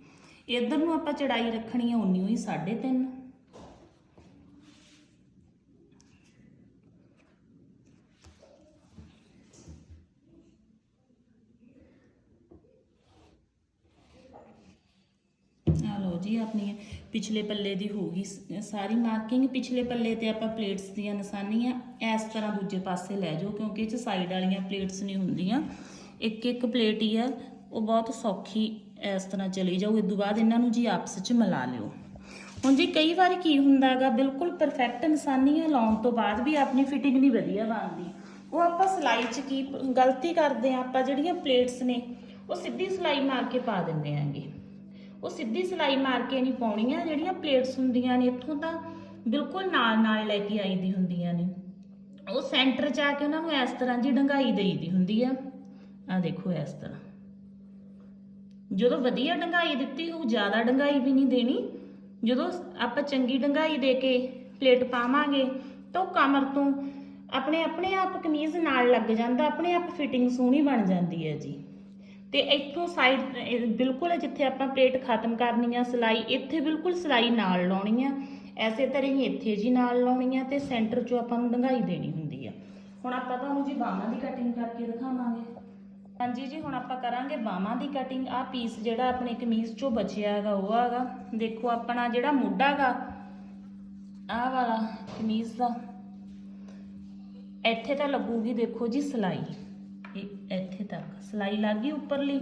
Speaker 1: ਇਧਰ ਨੂੰ ਆਪਾਂ ਚੜਾਈ ਰੱਖਣੀ ਹੈ ਉਨੀ ਹੀ 3.5 ਆ ਲਓ ਜੀ ਆਪਣੀ ਪਿਛਲੇ ਪੱਲੇ ਦੀ ਹੋ ਗਈ ਸਾਰੀ ਮਾਰਕਿੰਗ ਪਿਛਲੇ ਪੱਲੇ ਤੇ ਆਪਾਂ ਪਲੇਟਸ ਦੀਆਂ ਨਿਸ਼ਾਨੀਆਂ ਇਸ ਤਰ੍ਹਾਂ ਦੂਜੇ ਪਾਸੇ ਲੈ ਜਾਓ, ਕਿਉਂਕਿ ਇਹ ਚ ਸਾਈਡ ਵਾਲੀਆਂ ਪਲੇਟਸ ਨਹੀਂ ਹੁੰਦੀਆਂ। ਇੱਕ ਇੱਕ ਪਲੇਟ ਹੀ ਆ, ਉਹ ਬਹੁਤ ਸੌਖੀ ਇਸ ਤਰ੍ਹਾਂ ਚਲੀ ਜਾਊ ਇਸ ਤੋਂ ਬਾਅਦ ਇਹਨਾਂ ਨੂੰ ਜੀ ਆਪਸ ਵਿੱਚ ਮਿਲਾ ਲਿਓ। ਹੁਣ ਜੀ ਕਈ ਵਾਰ ਕੀ ਹੁੰਦਾ ਹੈਗਾ, ਬਿਲਕੁਲ ਪਰਫੈਕਟ ਨਿਸ਼ਾਨੀਆਂ ਲਾਉਣ ਤੋਂ ਬਾਅਦ ਵੀ ਆਪਣੀ ਫਿਟਿੰਗ ਨਹੀਂ ਵਧੀਆ ਬਣਦੀ। ਉਹ ਆਪਾਂ ਸਿਲਾਈ 'ਚ ਕੀ ਗਲਤੀ ਕਰਦੇ ਆ ਆਪਾਂ ਜਿਹੜੀਆਂ ਪਲੇਟਸ ਨੇ, ਉਹ ਸਿੱਧੀ ਸਿਲਾਈ ਮਾਰ ਕੇ ਪਾ ਦਿੰਦੇ ਆਂਗੇ ਉਹ ਸਿੱਧੀ ਸਿਲਾਈ ਮਾਰ ਕੇ ਨਹੀਂ ਪਾਉਣੀਆਂ, ਜਿਹੜੀਆਂ ਪਲੇਟਸ ਹੁੰਦੀਆਂ ਨੇ, ਇੱਥੋਂ ਤਾਂ ਬਿਲਕੁਲ ਨਾਲ ਨਾਲ ਲੈ ਕੇ ਆਈ ਦੀ ਹੁੰਦੀਆਂ ਨੇ। ਉਹ ਸੈਂਟਰ 'ਚ ਆ ਕੇ ਉਹਨਾਂ ਨੂੰ ਇਸ ਤਰ੍ਹਾਂ ਦੀ ਡੰਗਾਈ ਦੇਈਦੀ ਹੁੰਦੀ ਆ। ਆ ਦੇਖੋ ਇਸ ਤਰ੍ਹਾਂ। ਜਦੋਂ ਵਧੀਆ ਡੰਗਾਈ ਦਿੱਤੀ, ਉਹ ਜ਼ਿਆਦਾ ਡੰਗਾਈ ਵੀ ਨਹੀਂ ਦੇਣੀ। ਜਦੋਂ ਆਪਾਂ ਚੰਗੀ ਡੰਗਾਈ ਦੇ ਕੇ ਪਲੇਟ ਪਾਵਾਂਗੇ, ਤਾਂ ਉਹ ਕਮਰ ਤੋਂ ਆਪਣੇ ਆਪਣੇ ਆਪ ਕਮੀਜ਼ ਨਾਲ ਲੱਗ ਜਾਂਦਾ, ਆਪਣੇ ਆਪ ਫਿਟਿੰਗ ਸੋਹਣੀ ਬਣ ਜਾਂਦੀ ਹੈ ਜੀ। ਤੇ ਇੱਥੋਂ ਸਾਈਡ ਬਿਲਕੁਲ ਜਿੱਥੇ ਆਪਾਂ ਪਲੇਟ ਖਤਮ ਕਰਨੀ ਆ, ਸਿਲਾਈ, ਇੱਥੇ ਬਿਲਕੁਲ ਸਿਲਾਈ ਨਾਲ ਲਾਉਣੀ ਆ। ਐਸੇ ਤਰ੍ਹਾਂ ਹੀ ਇੱਥੇ ਜੀ ਨਾਲ ਲਾਉਣੀ ਆ ਤੇ ਸੈਂਟਰ 'ਚੋਂ ਆਪਾਂ ਨੂੰ ਡੰਗਾਈ ਦੇਣੀ ਹੁੰਦੀ ਆ। ਹੁਣ ਆਪਾਂ ਤੁਹਾਨੂੰ ਜੀ ਬਾਹਾਂ ਦੀ ਕਟਿੰਗ ਕਰਕੇ ਦਿਖਾਵਾਂਗੇ। ਹਾਂਜੀ ਜੀ ਹੁਣ ਆਪਾਂ ਕਰਾਂਗੇ ਬਾਹਾਂ ਦੀ ਕਟਿੰਗ ਆ ਪੀਸ ਜਿਹੜਾ ਆਪਣੇ ਕਮੀਜ਼ 'ਚੋਂ ਬਚਿਆ ਹੈਗਾ ਉਹ ਹੈਗਾ। ਦੇਖੋ ਆਪਣਾ ਜਿਹੜਾ ਮੋਢਾ ਹੈਗਾ ਆਹ ਵਾਲਾ ਕਮੀਜ਼ ਦਾ। ਇੱਥੇ ਤਾਂ ਲੱਗੂਗੀ ਦੇਖੋ ਜੀ ਸਿਲਾਈ। ਇਹ ਇੱਥੇ ਤੱਕ ਸਿਲਾਈ ਲੱਗ ਗਈ ਉੱਪਰਲੀ।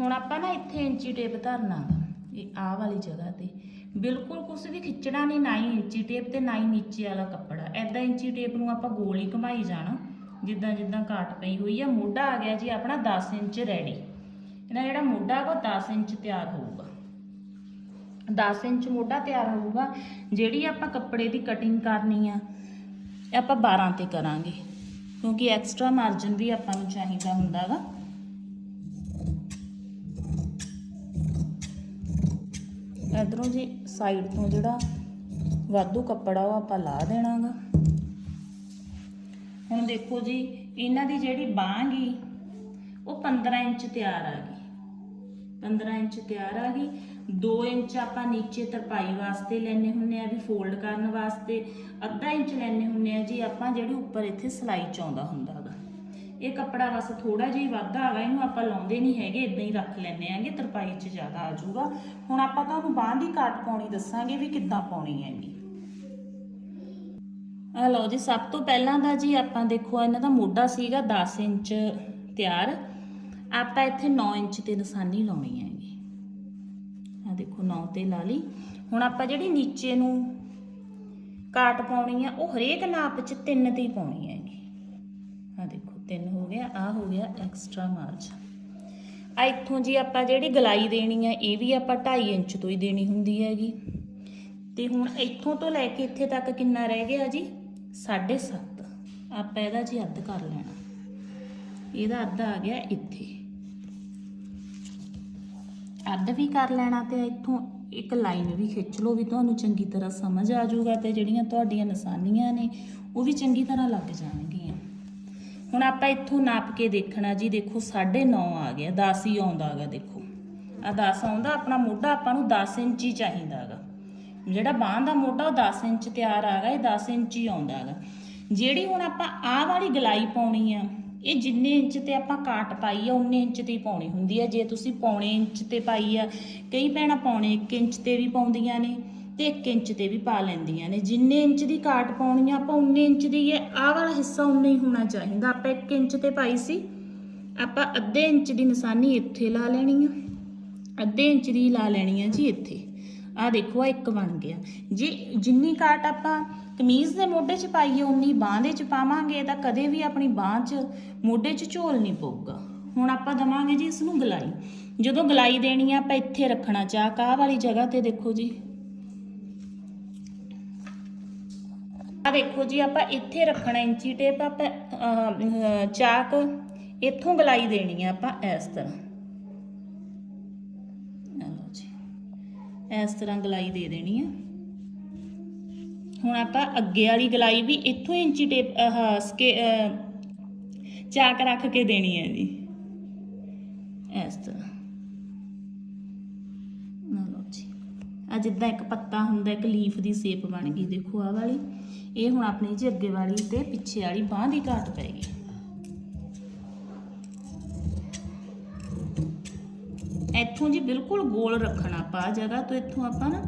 Speaker 1: ਹੁਣ ਆਪਾਂ ਨਾ ਇੱਥੇ ਇੰਚੀ ਟੇਪ ਧਰਨਾ ਗਾ, ਇਹ ਆਹ ਵਾਲੀ ਜਗ੍ਹਾ ਤੇ। ਬਿਲਕੁਲ ਕੁਝ ਵੀ ਖਿੱਚਣਾ ਨਹੀਂ ਨਾ ਹੀ ਇੰਚੀ ਟੇਪ ਤੇ ਨਾ ਹੀ ਨੀਚੇ ਵਾਲਾ ਕੱਪੜਾ। ਐਦਾਂ ਇੰਚੀ ਟੇਪ ਨੂੰ ਆਪਾਂ ਗੋਲ ਹੀ ਘੁਮਾਈ ਜਾਣਾ। ਜਿੱਦਾਂ ਜਿੱਦਾਂ ਘਾਟ ਪਈ ਹੋਈ ਆ, ਮੋਢਾ ਆ ਗਿਆ ਜੀ ਆਪਣਾ 10 ਇੰਚ ਰੈਡੀ ਇਹਦਾ ਜਿਹੜਾ ਮੋਢਾ ਹੈਗਾ ਉਹ 10 ਇੰਚ ਤਿਆਰ ਹੋਊਗਾ। 10 ਇੰਚ ਮੋਢਾ ਤਿਆਰ ਹੋਊਗਾ, ਜਿਹੜੀ ਆਪਾਂ ਕੱਪੜੇ ਦੀ ਕਟਿੰਗ ਕਰਨੀ ਆ ਆਪਾਂ 12 ਤੇ ਕਰਾਂਗੇ। ਕਿਉਂਕਿ ਐਕਸਟਰਾ ਮਾਰਜਨ ਵੀ ਆਪਾਂ ਨੂੰ ਚਾਹੀਦਾ ਹੁੰਦਾ ਵਾ। ਇਧਰੋਂ ਜੀ ਸਾਈਡ ਤੋਂ ਜਿਹੜਾ ਵਾਧੂ ਕੱਪੜਾ ਉਹ ਆਪਾਂ ਲਾ ਦੇਣਾਗਾ। ਹੁਣ ਦੇਖੋ ਜੀ, ਇਹਨਾਂ ਦੀ ਜਿਹੜੀ ਬਾਂਹ ਗਈ ਉਹ 15 ਇੰਚ ਤਿਆਰ ਆ ਗਈ। 15 ਇੰਚ ਤਿਆਰ ਆ ਗਈ। 2 ਇੰਚ ਆਪਾਂ ਨੀਚੇ ਤਰਪਾਈ ਵਾਸਤੇ ਲੈਣੇ ਹੁੰਨੇ ਆ, ਵੀ ਫੋਲਡ ਕਰਨ ਵਾਸਤੇ। ਅੱਧਾ ਇੰਚ ਲੈਣੇ ਹੁੰਨੇ ਆ ਜੀ, ਆਪਾਂ ਜਿਹੜੀ ਉੱਪਰ ਇੱਥੇ ਸਲਾਈ ਚ ਆਉਂਦਾ ਹੁੰਦਾ ਗਾ। ਇਹ ਕੱਪੜਾ ਬਸ ਥੋੜਾ ਜਿਹਾ ਹੀ ਵਾਧਾ ਹੈਗਾ ਇਹਨੂੰ ਆਪਾਂ ਲਾਉਂਦੇ ਨਹੀਂ ਹੈਗੇ ਇਦਾਂ ਹੀ ਰੱਖ ਲੈਣੇ ਆਂਗੇ, ਤਰਪਾਈ 'ਚ ਜ਼ਿਆਦਾ ਆ ਜਾਊਗਾ। ਹੁਣ ਆਪਾਂ ਤੁਹਾਨੂੰ ਬਾਂਹ ਦੀ ਕਾਟ ਪਾਉਣੀ ਦੱਸਾਂਗੇ ਵੀ ਕਿੱਦਾਂ ਪਾਉਣੀ ਹੈਗੀ। ਆ ਲਓ ਜੀ, ਸਭ ਤੋਂ ਪਹਿਲਾਂ ਦਾ ਜੀ ਆਪਾਂ ਦੇਖੋ, ਇਹਨਾਂ ਦਾ ਮੋਢਾ ਸੀਗਾ 10 ਇੰਚ ਤਿਆਰ। ਆਪਾਂ ਇੱਥੇ 9 ਇੰਚ ਤੇ ਨਿਸ਼ਾਨੀ ਲਾਉਣੀ ਹੈਗੀ। ਆ ਦੇਖੋ 9 ਤੇ ਲਾ ਲਈ। ਹੁਣ ਆਪਾਂ ਜਿਹੜੀ ਨੀਚੇ ਨੂੰ ਕਾਟ ਪਾਉਣੀ ਆ, ਉਹ ਹਰੇਕ ਨਾਪ 'ਚ ਤਿੰਨ ਤੇ ਹੀ ਪਾਉਣੀ ਹੈਗੀ। ਆ ਦੇਖੋ, ਤਿੰਨ ਹੋ ਗਿਆ, ਆ ਹੋ ਗਿਆ ਐਕਸਟਰਾ ਮਾਰਜਨ ਆ ਇੱਥੋਂ ਜੀ ਆਪਾਂ ਜਿਹੜੀ ਗਲਾਈ ਦੇਣੀ ਆ, ਇਹ ਵੀ ਆਪਾਂ 2.5 ਇੰਚ ਤੋਂ ਹੀ ਦੇਣੀ ਹੁੰਦੀ ਹੈਗੀ। ਤੇ ਹੁਣ ਇੱਥੋਂ ਤੋਂ ਲੈ ਕੇ ਇੱਥੇ ਤੱਕ ਕਿੰਨਾ ਰਹਿ ਗਿਆ ਜੀ? 7.5 ਆਪਾਂ ਇਹਦਾ ਜੀ ਅੱਧ ਕਰ ਲੈਣਾ। ਇਹਦਾ ਅੱਧ ਆ ਗਿਆ ਇੱਥੇ। ਅੱਧ ਵੀ ਕਰ ਲੈਣਾ ਤੇ ਇੱਥੋਂ ਇੱਕ ਲਾਈਨ ਵੀ ਖਿੱਚ ਲਓ ਵੀ ਤੁਹਾਨੂੰ ਚੰਗੀ ਤਰ੍ਹਾਂ ਸਮਝ ਆ ਜਾਊਗਾ ਤੇ ਜਿਹੜੀਆਂ ਤੁਹਾਡੀਆਂ ਨਿਸ਼ਾਨੀਆਂ ਨੇ, ਉਹ ਵੀ ਚੰਗੀ ਤਰ੍ਹਾਂ ਲੱਗ ਜਾਣਗੀਆਂ। ਹੁਣ ਆਪਾਂ ਇੱਥੋਂ ਨਾਪ ਕੇ ਦੇਖਣਾ ਜੀ, ਦੇਖੋ 9.5 ਆ ਗਿਆ। 10 ਹੀ ਆਉਂਦਾ ਹੈਗਾ ਦੇਖੋ। ਆ 10 ਆਉਂਦਾ, ਆਪਣਾ ਮੋਢਾ ਆਪਾਂ ਨੂੰ 10 ਇੰਚ ਹੀ ਚਾਹੀਦਾ ਹੈਗਾ ਜਿਹੜਾ ਬਾਂਹ ਦਾ ਮੋਢਾ ਉਹ 10 ਇੰਚ ਤਿਆਰ ਆਗਾ ਇਹ 10 ਇੰਚ ਹੀ ਆਉਂਦਾ ਹੈਗਾ। ਜਿਹੜੀ ਹੁਣ ਆਪਾਂ ਆਹ ਵਾਲੀ ਗਲਾਈ ਪਾਉਣੀ ਆ, ਇਹ ਜਿੰਨੇ ਇੰਚ ਤੇ ਆਪਾਂ ਕਾਟ ਪਾਈ ਆ, ਉਨੇ ਇੰਚ ਤੇ ਹੀ ਪਾਉਣੀ ਹੁੰਦੀ ਆ। ਜੇ ਤੁਸੀਂ ਪੌਣੇ ਇੰਚ ਤੇ ਪਾਈ ਆ, ਕਈ ਭੈਣਾਂ ਪੌਣੇ 1 ਇੰਚ ਤੇ ਵੀ ਪਾਉਂਦੀਆਂ ਨੇ ਤੇ 1 ਇੰਚ ਤੇ ਵੀ ਪਾ ਲੈਂਦੀਆਂ ਨੇ। ਜਿੰਨੇ ਇੰਚ ਦੀ ਕਾਟ ਪਾਉਣੀ ਆ, ਆਪਾਂ ਉਨੇ ਇੰਚ ਦੀ ਇਹ ਆਹ ਵਾਲਾ ਹਿੱਸਾ ਉਨਾ ਹੀ ਹੋਣਾ ਚਾਹੀਦਾ। ਆਪਾਂ 1 ਇੰਚ ਤੇ ਪਾਈ ਸੀ, ਆਪਾਂ ਅੱਧੇ ਇੰਚ ਦੀ ਨਿਸ਼ਾਨੀ ਇੱਥੇ ਲਾ ਲੈਣੀ ਆ, ਅੱਧੇ ਇੰਚ ਦੀ ਲਾ ਲੈਣੀ ਆ ਜੀ ਇੱਥੇ। ਆ ਦੇਖੋ ਆ ਇੱਕ ਬਣ ਗਿਆ। ਜੇ ਜਿੰਨੀ ਕਾਟ ਆਪਾਂ ਕਮੀਜ਼ ਦੇ ਮੋਢੇ 'ਚ ਪਾਈਏ ਉਨੀ ਬਾਹ ਦੇ 'ਚ ਪਾਵਾਂਗੇ ਤਾਂ ਕਦੇ ਵੀ ਆਪਣੀ ਬਾਹ 'ਚ ਮੋਢੇ 'ਚ ਝੋਲ ਨਹੀਂ ਪਊਗਾ। ਹੁਣ ਆਪਾਂ ਦਵਾਂਗੇ ਜੀ ਇਸ ਨੂੰ ਗਲਾਈ। ਜਦੋਂ ਗਲਾਈ ਦੇਣੀ ਆ ਆਪਾਂ ਇੱਥੇ ਰੱਖਣਾ ਚਾਕ ਆਹ ਵਾਲੀ ਜਗ੍ਹਾ ਤੇ ਦੇਖੋ ਜੀ। ਆ ਦੇਖੋ ਜੀ ਆਪਾਂ ਇੱਥੇ ਰੱਖਣਾ ਇੰਚੀ ਟੇਪ ਆਪਾਂ ਅਹ, ਚਾਕ ਇੱਥੋਂ ਗਲਾਈ ਦੇਣੀ ਆ ਆਪਾਂ ਇਸ ਤਰ੍ਹਾਂ। ਇਸ ਤਰ੍ਹਾਂ ਗਲਾਈ ਦੇ ਦੇਣੀ ਆ। ਹੁਣ ਆਪਾਂ ਅੱਗੇ ਵਾਲੀ ਗਲਾਈ ਵੀ ਇੱਥੋਂ ਇੰਚੀ ਟੇਪ, ਆਹ ਸਕੇ ਚਾਕ ਰੱਖ ਕੇ ਦੇਣੀ ਹੈ ਜੀ ਇਸ ਤਰ੍ਹਾਂ। ਜੀ। ਆ ਜਿੱਦਾਂ ਇੱਕ ਪੱਤਾ ਹੁੰਦਾ, ਇੱਕ ਲੀਫ ਦੀ ਸ਼ੇਪ ਬਣ ਗਈ, ਦੇਖੋ ਆ ਵਾਲੀ। ਇਹ ਹੁਣ ਆਪਣੀ ਜੀ ਅੱਗੇ ਵਾਲੀ ਤੇ ਪਿੱਛੇ ਵਾਲੀ ਬਾਹ ਦੀ ਘਾਟ ਪੈ ਗਈ। ਇੱਥੋਂ ਜੀ ਬਿਲਕੁਲ ਗੋਲ ਰੱਖਣਾ ਪਾ ਜਗ੍ਹਾ ਤੋਂ, ਇੱਥੋਂ ਆਪਾਂ ਨਾ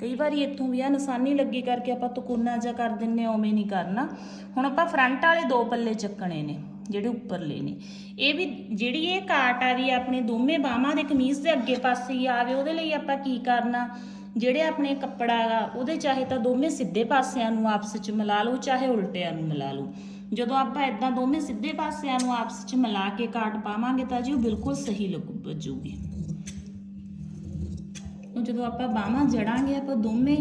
Speaker 1: ਕਈ ਵਾਰੀ ਇੱਥੋਂ ਵੀ ਆ ਨਿਸ਼ਾਨੀ ਲੱਗੀ ਕਰਕੇ ਆਪਾਂ ਤਕੁਨਾ ਜਿਹਾ ਕਰ ਦਿੰਨੇ ਆ ਨਹੀਂ ਕਰਨਾ। ਹੁਣ ਆਪਾਂ ਫਰੰਟ ਵਾਲੇ ਦੋ ਪੱਲੇ ਚੱਕਣੇ ਨੇ, ਜਿਹੜੇ ਉੱਪਰਲੇ ਨੇ। ਇਹ ਵੀ ਜਿਹੜੀ ਇਹ ਕਾਟ ਆ ਰਹੀ ਆਪਣੇ ਦੋਵੇਂ ਬਾਹਾਂ ਦੇ ਕਮੀਜ਼ ਦੇ ਅੱਗੇ ਪਾਸੇ ਆਵੇ, ਉਹਦੇ ਲਈ ਆਪਾਂ ਕੀ ਕਰਨਾ? ਜਿਹੜੇ ਆਪਣੇ ਕੱਪੜਾ ਆ ਉਹਦੇ ਚਾਹੇ ਤਾਂ ਦੋਵੇਂ ਸਿੱਧੇ ਪਾਸਿਆਂ ਨੂੰ ਆਪਸ ਵਿੱਚ ਮਿਲਾ ਲਓ, ਚਾਹੇ ਉਲਟਿਆਂ ਨੂੰ ਮਿਲਾ ਲਓ। ਜਦੋਂ ਆਪਾਂ ਇਦਾਂ ਦੋਵੇਂ ਸਿੱਧੇ ਪਾਸਿਆਂ ਨੂੰ ਆਪਸ ਵਿੱਚ ਮਿਲਾ ਕੇ ਕਾਟ ਪਾਵਾਂਗੇ ਤਾਂ ਜੀ ਉਹ ਬਿਲਕੁਲ ਸਹੀ ਲੱਗੂ ਬਜੂਗੀ ਉਹ ਜਦੋਂ ਆਪਾਂ ਬਾਹਾਂ ਜੜਾਂਗੇ, ਆਪਾਂ ਦੋਵੇਂ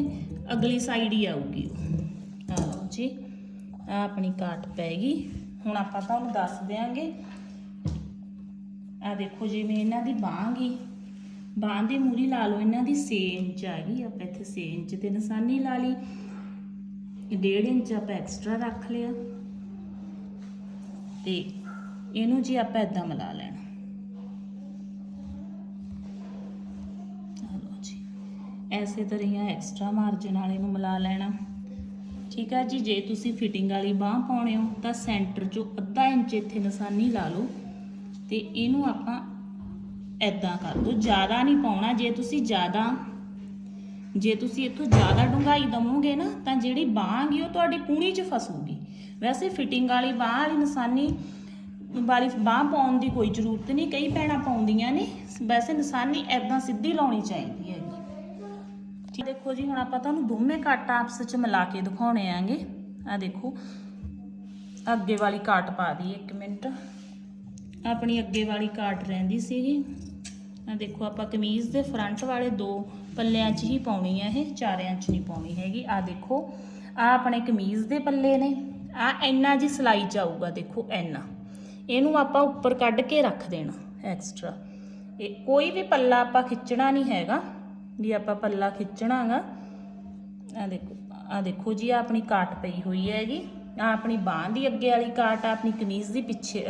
Speaker 1: ਅਗਲੀ ਸਾਈਡ ਹੀ ਆਊਗੀ ਉਹ। ਜੀ ਆ ਆਪਣੀ ਕਾਟ ਪੈ ਹੁਣ ਆਪਾਂ ਤੁਹਾਨੂੰ ਦੱਸ ਦਿਆਂਗੇ ਆ ਦੇਖੋ ਜਿਵੇਂ ਇਹਨਾਂ ਦੀ ਬਾਂਹ ਗਈ। ਬਾਂਹ ਦੀ ਮੂਰੀ ਲਾ ਲਓ, ਇਹਨਾਂ ਦੀ 6 ਇੰਚ ਆ ਗਈ। ਆਪਾਂ ਇੱਥੇ 6 ਇੰਚ ਤੇ ਨਿਸ਼ਾਨੀ ਲਾ ਲਈ। 1.5 ਇੰਚ ਆਪਾਂ ਐਕਸਟਰਾ ਰੱਖ ਲਿਆ। ਤੇ ਇਹਨੂੰ ਜੀ ਆਪਾਂ ਇਦਾਂ ਮਿਲਾ ਲੈਣਾ। ਆ ਲਓ ਜੀ, ਐਸੇ ਤਰ੍ਹਾਂ ਐਕਸਟਰਾ ਮਾਰਜਨ ਵਾਲੇ ਨੂੰ ਮਿਲਾ ਲੈਣਾ। ਠੀਕ ਆ ਜੀ, ਜੇ ਤੁਸੀਂ ਫਿਟਿੰਗ ਵਾਲੀ ਬਾਹ ਪਾਉਣੇ ਹੋ, ਤਾਂ ਸੈਂਟਰ 'ਚੋਂ ਅੱਧਾ ਇੰਚ ਇੱਥੇ ਨਿਸ਼ਾਨੀ ਲਾ ਲਓ ਤੇ ਇਹਨੂੰ ਆਪਾਂ ਐਦਾਂ ਕਰ ਦਿਓ। ਜ਼ਿਆਦਾ ਨਹੀਂ ਪਾਉਣਾ, ਜੇ ਤੁਸੀਂ ਜ਼ਿਆਦਾ, ਜੇ ਤੁਸੀਂ ਇੱਥੋਂ ਜ਼ਿਆਦਾ ਡੂੰਘਾਈ ਦਵੋਗੇ ਨਾ, ਤਾਂ ਜਿਹੜੀ ਬਾਂਹ ਗੀ ਉਹ ਤੁਹਾਡੀ ਕੂਣੀ 'ਚ ਫਸੂਗੀ। ਵੈਸੇ ਫਿਟਿੰਗ ਵਾਲੀ ਬਾਂਹ ਵਾਲੀ ਨਿਸ਼ਾਨੀ ਵਾਲੀ ਬਾਹ ਪਾਉਣ ਦੀ ਕੋਈ ਜ਼ਰੂਰਤ ਨਹੀਂ, ਕਈ ਭੈਣਾਂ ਪਾਉਂਦੀਆਂ ਨੇ, ਵੈਸੇ ਨਿਸ਼ਾਨੀ ਐਦਾਂ ਸਿੱਧੀ ਲਾਉਣੀ ਚਾਹੀਦੀ ਹੈਗੀ ਠੀਕ ਦੇਖੋ ਜੀ, ਹੁਣ ਆਪਾਂ ਤੁਹਾਨੂੰ ਦੋਵੇਂ ਕੱਟ ਆਪਸ ਵਿੱਚ ਮਿਲਾ ਕੇ ਦਿਖਾਉਣੇ ਆਂਗੇ। ਆ ਦੇਖੋ, ਅੱਗੇ ਵਾਲੀ ਕਾਟ ਪਾ ਦੀ 1 ਮਿੰਟ। ਆਪਣੀ ਅੱਗੇ ਵਾਲੀ ਕਾਟ ਰਹਿੰਦੀ ਸੀਗੀ। ਆ ਦੇਖੋ, ਆਪਾਂ ਕਮੀਜ਼ ਦੇ ਫਰੰਟ ਵਾਲੇ ਦੋ ਪੱਲਿਆਂ 'ਚ ਹੀ ਪਾਉਣੀ ਹੈ ਇਹ, ਚਾਰਿਆਂ 'ਚ ਨਹੀਂ ਪਾਉਣੀ ਹੈਗੀ। ਆ ਦੇਖੋ ਆ ਆਪਣੇ ਕਮੀਜ਼ ਦੇ ਪੱਲੇ ਨੇ। ਆ ਇੰਨਾ ਜੀ ਸਲਾਈ ਜਾਊਗਾ, ਦੇਖੋ ਇੰਨਾ। ਇਹਨੂੰ ਆਪਾਂ ਉੱਪਰ ਕੱਢ ਕੇ ਰੱਖ ਦੇਣਾ ਐਕਸਟਰਾ ਇਹ ਕੋਈ ਵੀ ਪੱਲਾ ਆਪਾਂ ਖਿੱਚਣਾ ਨਹੀਂ ਹੈਗਾ, ਵੀ ਆਪਾਂ ਪੱਲਾ ਖਿੱਚਣਾਗਾ। ਆ ਦੇਖੋ ਆ ਦੇਖੋ ਜੀ ਆ ਆਪਣੀ ਕਾਟ ਪਈ ਹੋਈ ਹੈਗੀ। ਆ ਆਪਣੀ ਬਾਹ ਦੀ ਅੱਗੇ ਵਾਲੀ ਕਾਟ ਆ, ਆਪਣੀ ਕਮੀਜ਼ ਦੀ ਪਿੱਛੇ,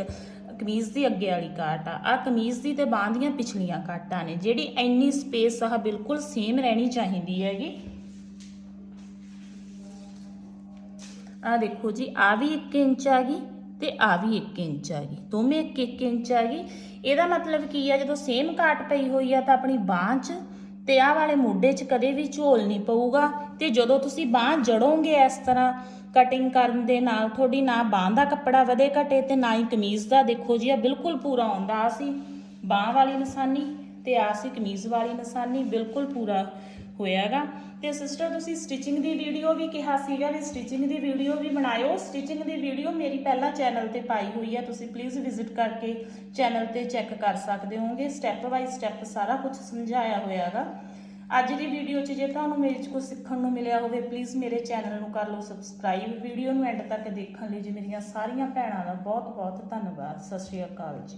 Speaker 1: ਕਮੀਜ਼ ਦੀ ਅੱਗੇ ਵਾਲੀ ਕਾਟ ਆ। ਆ ਕਮੀਜ਼ ਦੀ ਤੇ ਬਾਹ ਦੀਆਂ ਪਿਛਲੀਆਂ ਕਾਟਾਂ ਨੇ, ਜਿਹੜੀ ਇੰਨੀ ਸਪੇਸ ਆ ਬਿਲਕੁਲ ਸੇਮ ਰਹਿਣੀ ਚਾਹੀਦੀ ਹੈਗੀ। ਆ ਦੇਖੋ ਜੀ ਆ ਵੀ 1 ਇੰਚ ਆ ਗਈ ਤੇ ਆ ਵੀ 1 ਇੰਚ ਆ ਗਈ। ਦੋਵੇਂ 1 1 ਇੰਚ ਆ ਗਈ। ਇਹਦਾ ਮਤਲਬ ਕੀ ਆ, ਜਦੋਂ ਸੇਮ ਕਾਟ ਪਈ ਹੋਈ ਆ ਤਾਂ ਆਪਣੀ ਬਾਹ 'ਚ ਤੇ ਆਹ ਵਾਲੇ ਮੋਢੇ 'ਚ ਕਦੇ ਵੀ ਝੋਲ ਨਹੀਂ ਪਊਗਾ ਤੇ ਜਦੋਂ ਤੁਸੀਂ ਬਾਹ ਜੜੋਗੇ ਇਸ ਤਰ੍ਹਾਂ ਕਟਿੰਗ ਕਰਨ ਦੇ ਨਾਲ, ਤੁਹਾਡੀ ਨਾ ਬਾਹ ਦਾ ਕੱਪੜਾ ਵਧੇ ਘਟੇ ਤੇ ਨਾ ਹੀ ਕਮੀਜ਼ ਦਾ। ਦੇਖੋ ਜੀ ਆ ਬਿਲਕੁਲ ਪੂਰਾ ਆਉਂਦਾ ਆ ਸੀ। ਬਾਹ ਵਾਲੀ ਨਿਸ਼ਾਨੀ ਤੇ ਆ ਸੀ ਕਮੀਜ਼ ਵਾਲੀ ਨਿਸ਼ਾਨੀ, ਬਿਲਕੁਲ ਪੂਰਾ ਹੋਇਆਗਾ। ਤੇ ਸਿਸਟਰ ਤੁਸੀਂ ਸਟਿਚਿੰਗ ਦੀ ਵੀਡੀਓ ਵੀ ਕਿਹਾ ਸੀਗਾ ਵੀ ਸਟਿਚਿੰਗ ਦੀ ਵੀਡੀਓ ਵੀ ਬਣਾਇਓ। ਸਟਿਚਿੰਗ ਦੀ ਵੀਡੀਓ ਮੇਰੀ ਪਹਿਲਾਂ ਚੈਨਲ ਤੇ ਪਾਈ ਹੋਈ ਹੈ ਤੁਸੀਂ ਪਲੀਜ਼ ਵਿਜ਼ਿਟ ਕਰਕੇ ਚੈਨਲ ਤੇ ਚੈੱਕ ਕਰ ਸਕਦੇ ਹੋਗੇ ਸਟੈਪ ਬਾਈ ਸਟੈਪ ਸਾਰਾ ਕੁਝ ਸਮਝਾਇਆ ਹੋਇਆਗਾ। ਅੱਜ ਦੀ ਵੀਡੀਓ 'ਚ ਜੇ ਤੁਹਾਨੂੰ ਮੇਰੇ 'ਚ ਕੁਝ ਸਿੱਖਣ ਨੂੰ ਮਿਲਿਆ ਹੋਵੇ ਪਲੀਜ਼ ਮੇਰੇ ਚੈਨਲ ਨੂੰ ਕਰ ਲਓ ਸਬਸਕ੍ਰਾਈਬ ਵੀਡੀਓ ਨੂੰ ਐਂਡ ਤੱਕ ਦੇਖਣ ਲਈ ਜੀ ਮੇਰੀਆਂ ਸਾਰੀਆਂ ਭੈਣਾਂ ਦਾ ਬਹੁਤ ਬਹੁਤ ਧੰਨਵਾਦ। ਸਤਿ ਸ਼੍ਰੀ ਅਕਾਲ ਜੀ।